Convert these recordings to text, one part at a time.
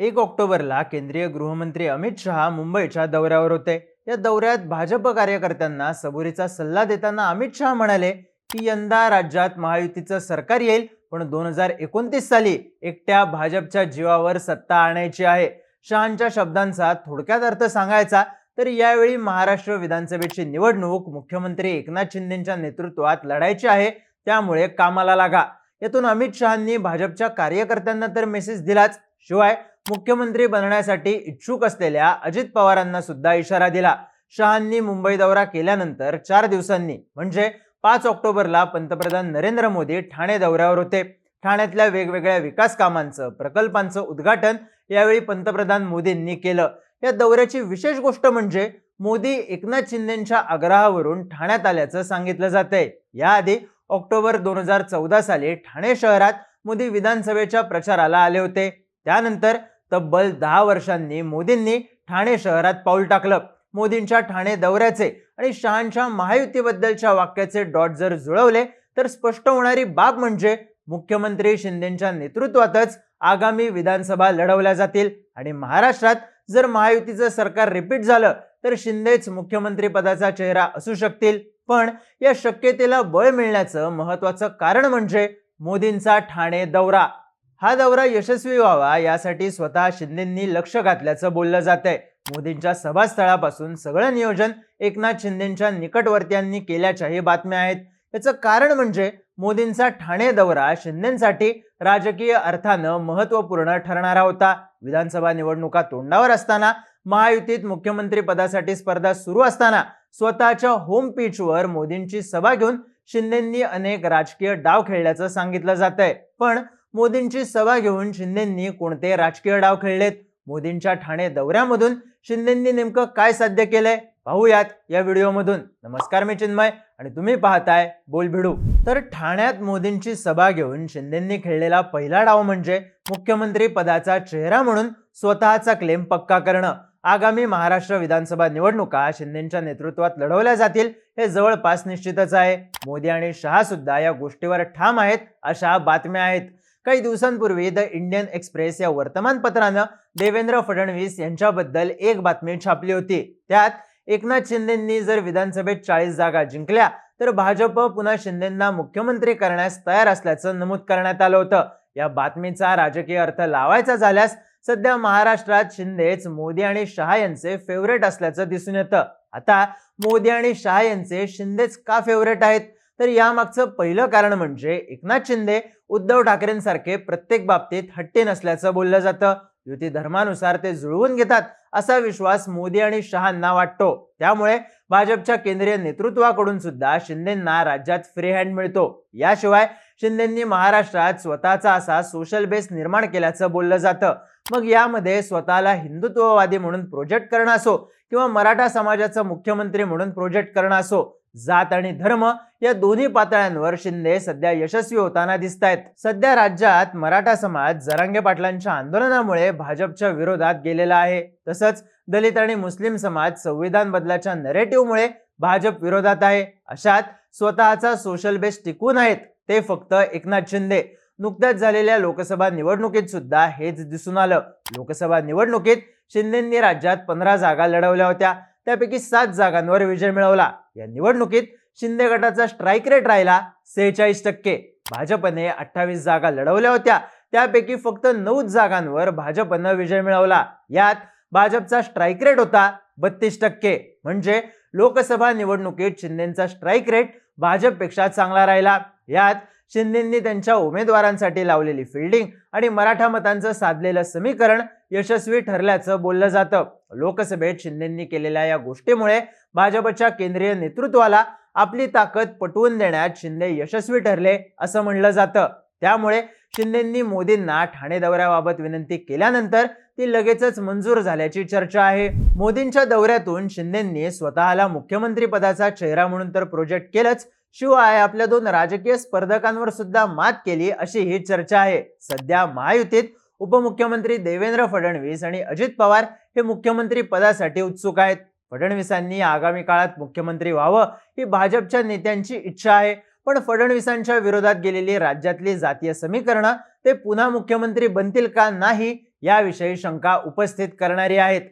एक ऑक्टोबरला केंद्रीय गृहमंत्री अमित शहा मुंबईच्या दौऱ्यावर होते. या दौऱ्यात भाजप कार्यकर्त्यांना सबुरीचा सल्ला देताना अमित शहा म्हणाले की यंदा राज्यात महायुतीचं सरकार येईल पण दोन हजार एकोणतीस साली एकट्या भाजपच्या जीवावर सत्ता आणायची आहे. शहांच्या शब्दांचा थोडक्यात अर्थ सांगायचा तर यावेळी महाराष्ट्र विधानसभेची निवडणूक मुख्यमंत्री एकनाथ शिंदेच्या नेतृत्वात लढायची आहे त्यामुळे कामाला लागा. यातून अमित शहांनी भाजपच्या कार्यकर्त्यांना तर मेसेज दिलाच. शिवाय मुख्यमंत्री बनण्यासाठी इच्छुक असलेल्या अजित पवारांना सुद्धा इशारा दिला. शहांनी मुंबई दौरा केल्यानंतर चार दिवसांनी म्हणजे पाच ऑक्टोबरला पंतप्रधान नरेंद्र मोदी ठाणे दौऱ्यावर होते. ठाण्यातल्या वेगवेगळ्या विकास कामांचं प्रकल्पांचं उद्घाटन यावेळी पंतप्रधान मोदींनी केलं. या दौऱ्याची विशेष गोष्ट म्हणजे मोदी एकनाथ शिंदेच्या आग्रहावरून ठाण्यात आल्याचं सांगितलं जातंय. याआधी ऑक्टोबर दोन हजार चौदा साली ठाणे शहरात मोदी विधानसभेच्या प्रचाराला आले होते. त्यानंतर तब्बल दहा वर्षांनी मोदींनी ठाणे शहरात पाऊल टाकलं. मोदींच्या ठाणे दौऱ्याचे आणि शहांच्या महायुतीबद्दलच्या वाक्याचे डॉट जर जुळवले तर स्पष्ट होणारी बाब म्हणजे मुख्यमंत्री शिंदेच्या नेतृत्वातच आगामी विधानसभा लढवल्या जातील. आणि महाराष्ट्रात जर महायुतीचं सरकार रिपीट झालं तर शिंदेच मुख्यमंत्री पदाचा चेहरा असू शकतील. पण या शक्यतेला बळ मिळण्याचं महत्वाचं कारण म्हणजे मोदींचा ठाणे दौरा. हा दौरा यशस्वी व्हावा यासाठी स्वतः शिंदेंनी लक्ष घातल्याचं बोललं जात आहे मोदींच्या सभास्थळापासून सगळं नियोजन एकनाथ शिंदेच्या निकटवर्त्यांनी केल्याच्याही बातम्या आहेत. याचं कारण म्हणजे मोदींचा ठाणे दौरा शिंदेसाठी राजकीय अर्थानं महत्त्वपूर्ण ठरणारा होता. विधानसभा निवडणुका तोंडावर असताना महायुतीत मुख्यमंत्री पदासाठी स्पर्धा सुरू असताना स्वतःच्या होम पिचवर मोदींची सभा घेऊन शिंदेंनी अनेक राजकीय डाव खेळल्याचं सांगितलं जात आहे पण मोदींची सभा घेऊन शिंदेंनी कोणते राजकीय डाव खेळलेत? मोदींच्या ठाणे दौऱ्यामधून शिंदेंनी नेमकं काय साध्य केलंय? पाहूयात या व्हिडिओमधून. नमस्कार मी चिन्मय आणि तुम्ही पाहताय बोलभिडू. तर ठाण्यात मोदींची सभा घेऊन शिंदेंनी खेळलेला पहिला डाव म्हणजे मुख्यमंत्री पदाचा चेहरा म्हणून स्वतःचा क्लेम पक्का करणं. आगामी महाराष्ट्र विधानसभा निवडणुका शिंदेच्या नेतृत्वात लढवल्या जातील हे जवळपास निश्चितच आहे. मोदी आणि शहा सुद्धा या गोष्टीवर ठाम आहेत अशा बातम्या आहेत. काही दिवसांपूर्वी द इंडियन एक्सप्रेस या वर्तमानपत्रानं देवेंद्र फडणवीस यांच्याबद्दल एक बातमी छापली होती. त्यात एकनाथ शिंदेंनी जर विधानसभेत चाळीस जागा जिंकल्या तर भाजप पुन्हा शिंदेंना मुख्यमंत्री करण्यास तयार असल्याचं नमूद करण्यात आलं होतं. या बातमीचा राजकीय अर्थ लावायचा झाल्यास सध्या महाराष्ट्रात शिंदेच मोदी आणि शहा यांचे फेवरेट असल्याचं दिसून येतं. आता मोदी आणि शहा यांचे शिंदेच का फेवरेट आहेत? तर यामागचं पहिलं कारण म्हणजे एकनाथ शिंदे उद्धव ठाकरेंसारखे प्रत्येक बाबतीत हट्टी नसल्याचं बोललं जातं. युती धर्मानुसार ते जुळवून घेतात असा विश्वास मोदी आणि शहांना वाटतो. त्यामुळे भाजपच्या केंद्रीय नेतृत्वाकडून सुद्धा शिंदेंना राज्यात फ्री हँड मिळतो. याशिवाय शिंदेंनी महाराष्ट्रात स्वतःचा असा सोशल बेस निर्माण केल्याचं बोललं जातं. मग यामध्ये स्वतःला हिंदुत्ववादी म्हणून प्रोजेक्ट करणं असो किंवा मराठा समाजाचं मुख्यमंत्री म्हणून प्रोजेक्ट करणं असो जात आणि धर्म या दोन्ही पातळ्यांवर शिंदे सध्या यशस्वी होताना दिसत आहेत सध्या राज्यात मराठा समाज जरांगे पाटलांच्या आंदोलनामुळे भाजपच्या विरोधात गेलेला आहे. तसंच दलित आणि मुस्लिम समाज संविधान बदलाच्या नरेटिव्हमुळे भाजप विरोधात आहे. अशात स्वतःचा सोशल बेस टिकून आहेत ते फक्त एकनाथ शिंदे. नुकत्याच झालेल्या लोकसभा निवडणुकीत सुद्धा हेच दिसून आलं. लोकसभा निवडणुकीत शिंदेंनी राज्यात पंधरा जागा लढवल्या होत्या. त्यापैकी सात जागांवर विजय मिळवला. या निवडणुकीत शिंदे गटाचा स्ट्राईक रेट राहिला सेहेचाळीस टक्के. भाजपने अठ्ठावीस जागा लढवल्या होत्या. त्यापैकी फक्त नऊ जागांवर भाजपनं विजय मिळवला. यात भाजपचा स्ट्राईक रेट होता बत्तीस टक्के. म्हणजे लोकसभा निवडणुकीत शिंदेचा स्ट्राईक रेट भाजपपेक्षा चांगला राहिला. यात शिंदेंनी त्यांच्या उमेदवारांसाठी लावलेली फिल्डिंग आणि मराठा मतांचं साधलेलं समीकरण यशस्वी ठरल्याचं बोललं जातं. लोकसभेत शिंदेंनी केलेल्या या गोष्टीमुळे भाजपच्या केंद्रीय नेतृत्वाला आपली ताकद पटवून देण्यात शिंदे यशस्वी ठरले असं म्हणलं जातं. त्यामुळे शिंदेंनी मोदींना ठाणे दौऱ्याबाबत विनंती केल्यानंतर ती लगेचच मंजूर झाल्याची चर्चा आहे. मोदींच्या दौऱ्यातून शिंदेंनी स्वतःला मुख्यमंत्री पदाचा चेहरा म्हणून तर प्रोजेक्ट केलंच शिवाय आपल्या दोन राजकीय स्पर्धकांवर सुद्धा मात केली अशी ही चर्चा आहे. सध्या महायुतीत उपमुख्यमंत्री देवेंद्र फडणवीस आणि अजित पवार हे मुख्यमंत्री पदासाठी उत्सुक आहेत. फडणवीसांनी आगामी काळात मुख्यमंत्री व्हावं ही भाजपच्या नेत्यांची इच्छा आहे. पण फडणवीसांच्या विरोधात गेलेली राज्यातली जातीय समीकरणं ते पुन्हा मुख्यमंत्री बनतील का नाही याविषयी शंका उपस्थित करणारी आहेत.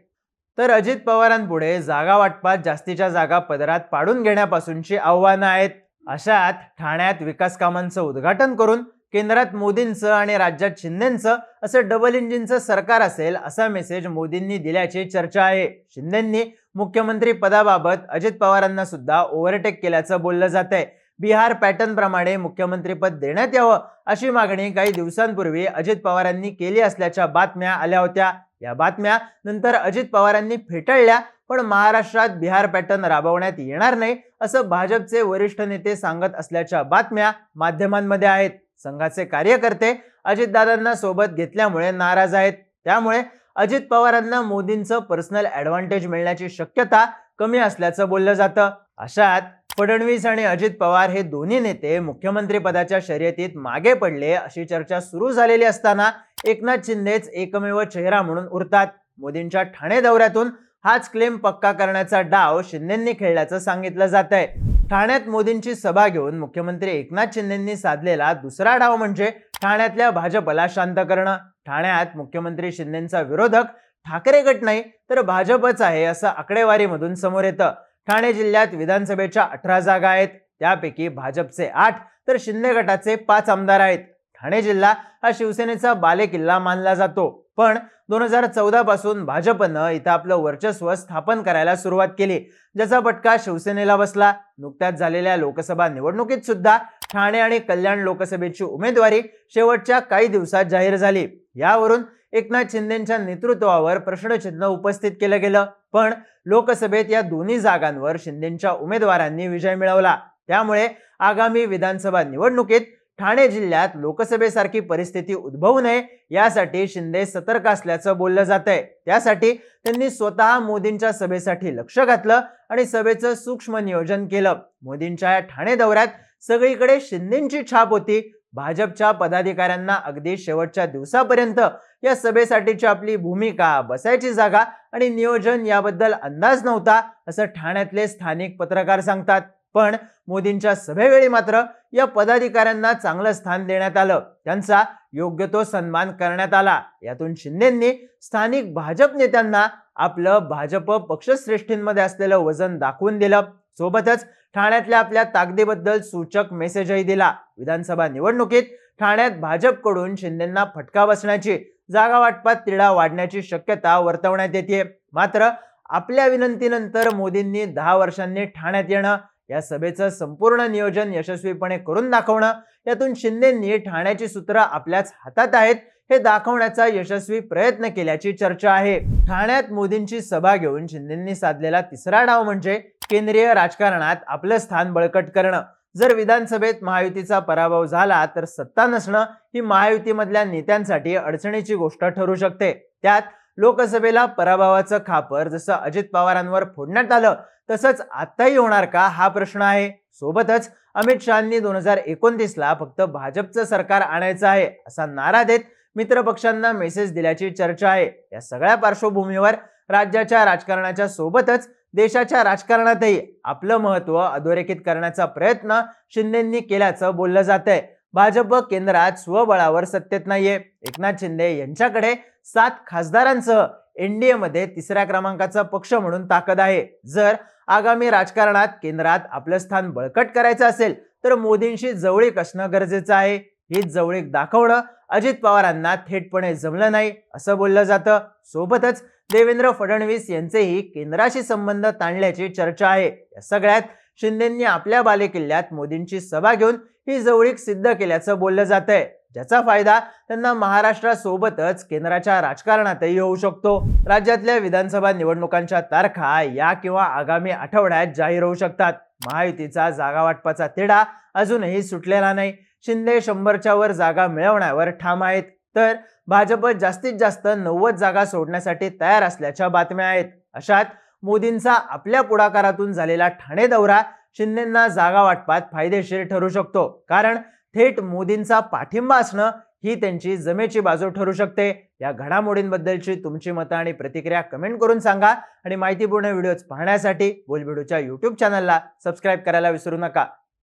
तर अजित पवारांपुढे जागा वाटपात जास्तीच्या जागा पदरात पाडून घेण्यापासूनची आव्हानं आहेत. अशात ठाण्यात विकास कामांचं उद्घाटन करून केंद्रात मोदींचं आणि राज्यात शिंदेचं असं डबल इंजिनचं सरकार असेल असा मेसेज मोदींनी दिल्याची चर्चा आहे. शिंदेंनी मुख्यमंत्री पदाबाबत अजित पवारांना सुद्धा ओव्हरटेक केल्याचं बोललं जात आहे बिहार पॅटर्न प्रमाणे मुख्यमंत्रीपद देण्यात यावं अशी मागणी काही दिवसांपूर्वी अजित पवारांनी केली असल्याच्या बातम्या आल्या होत्या. या बातम्या नंतर अजित पवारांनी फेटाळल्या पण महाराष्ट्रात बिहार पॅटर्न राबवण्यात येणार नाही असं भाजपचे वरिष्ठ नेते सांगत असल्याच्या बातम्या माध्यमांमध्ये आहेत. संघाचे कार्यकर्ते अजितदादांना सोबत घेतल्यामुळे नाराज आहेत. त्यामुळे अजित पवारांना मोदींचं पर्सनल ऍडव्हान्टेज मिळण्याची शक्यता कमी असल्याचं बोललं जातं. अशात फडणवीस आणि अजित पवार हे दोन्ही नेते मुख्यमंत्री पदाच्या शर्यतीत मागे पडले अशी चर्चा सुरू झालेली असताना एकनाथ शिंदेच एकमेव चेहरा म्हणून उरतात. मोदींच्या ठाणे दौऱ्यातून हाच क्लेम पक्का करण्याचा डाव शिंदेंनी खेळल्याचं सांगितलं जात आहे ठाण्यात मोदींची सभा घेऊन मुख्यमंत्री एकनाथ शिंदेंनी साधलेला दुसरा डाव म्हणजे ठाण्यातल्या भाजपला शांत करणं. ठाण्यात मुख्यमंत्री शिंदेंचा विरोधक ठाकरे गट नाही तर भाजपच आहे असं आकडेवारीमधून समोर येतं. ठाणे जिल्ह्यात विधानसभेच्या अठरा जागा आहेत त्यापैकी भाजपचे आठ तर शिंदे गटाचे पाच आमदार आहेत. ठाणे जिल्हा हा शिवसेनेचा बालेकिल्ला मानला जातो. पण दोन हजार चौदा पासून भाजपनं इथं आपलं वर्चस्व स्थापन करायला सुरुवात केली. ज्याचा फटका शिवसेनेला बसला. नुकत्याच झालेल्या लोकसभा निवडणुकीत सुद्धा ठाणे आणि कल्याण लोकसभेची उमेदवारी शेवटच्या काही दिवसात जाहीर झाली. यावरून एकनाथ शिंदेच्या नेतृत्वावर प्रश्नचिन्ह उपस्थित केलं गेलं. पण लोकसभेत या दोन्ही जागांवर शिंदेच्या उमेदवारांनी विजय मिळवला. त्यामुळे आगामी विधानसभा निवडणुकीत ठाणे जिल्ह्यात लोकसभेसारखी परिस्थिती उद्भवू नये यासाठी शिंदे सतर्क असल्याचं बोललं जात आहे त्यासाठी त्यांनी स्वतः मोदींच्या सभेसाठी लक्ष घातलं आणि सभेचं सूक्ष्म नियोजन केलं. मोदींच्या या ठाणे दौऱ्यात सगळीकडे शिंदेची छाप होती. भाजपच्या पदाधिकाऱ्यांना अगदी शेवटच्या दिवसापर्यंत या सभेसाठीची आपली भूमिका बसायची जागा आणि नियोजन याबद्दल अंदाज नव्हता असं ठाण्यातले स्थानिक पत्रकार सांगतात. पण मोदींच्या सभेवेळी मात्र या पदाधिकाऱ्यांना चांगलं स्थान देण्यात आलं. त्यांचा योग्य तो सन्मान करण्यात आला. यातून शिंदेंनी स्थानिक भाजप नेत्यांना आपलं भाजप पक्षश्रेष्ठींमध्ये असलेलं वजन दाखवून दिलं. सोबतच ठाण्यातल्या आपल्या ताकदीबद्दल सूचक मेसेजही दिला. विधानसभा निवडणुकीत ठाण्यात भाजपकडून शिंदेंना फटका बसण्याची जागा वाटपात तिढा वाढण्याची शक्यता वर्तवण्यात येते मात्र आपल्या विनंतीनंतर मोदींनी दहा वर्षांनी ठाण्यात येणं या सभेचं संपूर्ण नियोजन यशस्वीपणे करून दाखवणं यातून शिंदेंनी ठाण्याची सूत्र आपल्याच हातात आहेत हे दाखवण्याचा यशस्वी प्रयत्न केल्याची चर्चा आहे. ठाण्यात मोदींची सभा घेऊन शिंदेंनी साधलेला तिसरा डाव म्हणजे केंद्रीय राजकारणात आपलं स्थान बळकट करणं. जर विधानसभेत महायुतीचा पराभव झाला तर सत्ता नसणं ही महायुतीमधल्या नेत्यांसाठी अडचणीची गोष्ट ठरू शकते. त्यात लोकसभेला पराभवाचं खापर जसं अजित पवारांवर फोडण्यात आलं तसंच आत्ताही होणार का हा प्रश्न आहे. सोबतच अमित शहानी दोन हजार एकोणतीसला फक्त भाजपचं सरकार आणायचं आहे असा नारा देत मित्रपक्षांना मेसेज दिल्याची चर्चा आहे. या सगळ्या पार्श्वभूमीवर राज्याच्या राजकारणाच्या सोबतच देशाच्या राजकारणातही आपलं महत्त्व अधोरेखित करण्याचा प्रयत्न शिंदेंनी केल्याचं बोललं जात आहे भाजप केंद्रात स्वबळावर सत्तेत नाहीये. एकनाथ शिंदे यांच्याकडे सात खासदारांसह एनडीए मध्ये तिसऱ्या क्रमांकाचा पक्ष म्हणून ताकद आहे. जर आगामी राजकारणात केंद्रात आपलं स्थान बळकट करायचं असेल तर मोदींशी जवळीक असणं गरजेचं आहे. ही जवळीक दाखवणं अजित पवारांना थेटपणे जमलं नाही असं बोललं जातं. सोबतच देवेंद्र फडणवीस यांचेही केंद्राशी संबंध ताणल्याची चर्चा आहे. या सगळ्यात शिंदेंनी आपल्या बालेकिल्ल्यात मोदींची सभा घेऊन ही जवळीक सिद्ध केल्याचं बोललं जात आहे ज्याचा फायदा त्यांना महाराष्ट्रासोबतच केंद्राच्या राजकारणातही होऊ शकतो. राज्यातल्या विधानसभा निवडणुकांच्या तारखा या किंवा आगामी आठवड्यात जाहीर होऊ शकतात. महायुतीचा जागा वाटपाचा तिढा अजूनही सुटलेला नाही. शिंदे शंभरच्या वर जागा मिळवण्यावर ठाम आहेत. तर भाजप जास्तीत जास्त नव्वद जागा सोडण्यासाठी तयार असल्याच्या बातम्या आहेत. अशात मोदींचा आपल्या पुढाकारातून झालेला ठाणे दौरा शिंदेना जागा वाटपात फायदेशीर ठरू शकतो. कारण थेट मोदींचा पाठिंबा असणं ही त्यांची जमेची बाजू ठरू शकते. या घडामोडींबद्दलची तुमची मतं आणि प्रतिक्रिया कमेंट करून सांगा. आणि माहितीपूर्ण व्हिडिओज पाहण्यासाठी बोलबिडूच्या युट्यूब चॅनलला सबस्क्राईब करायला विसरू नका.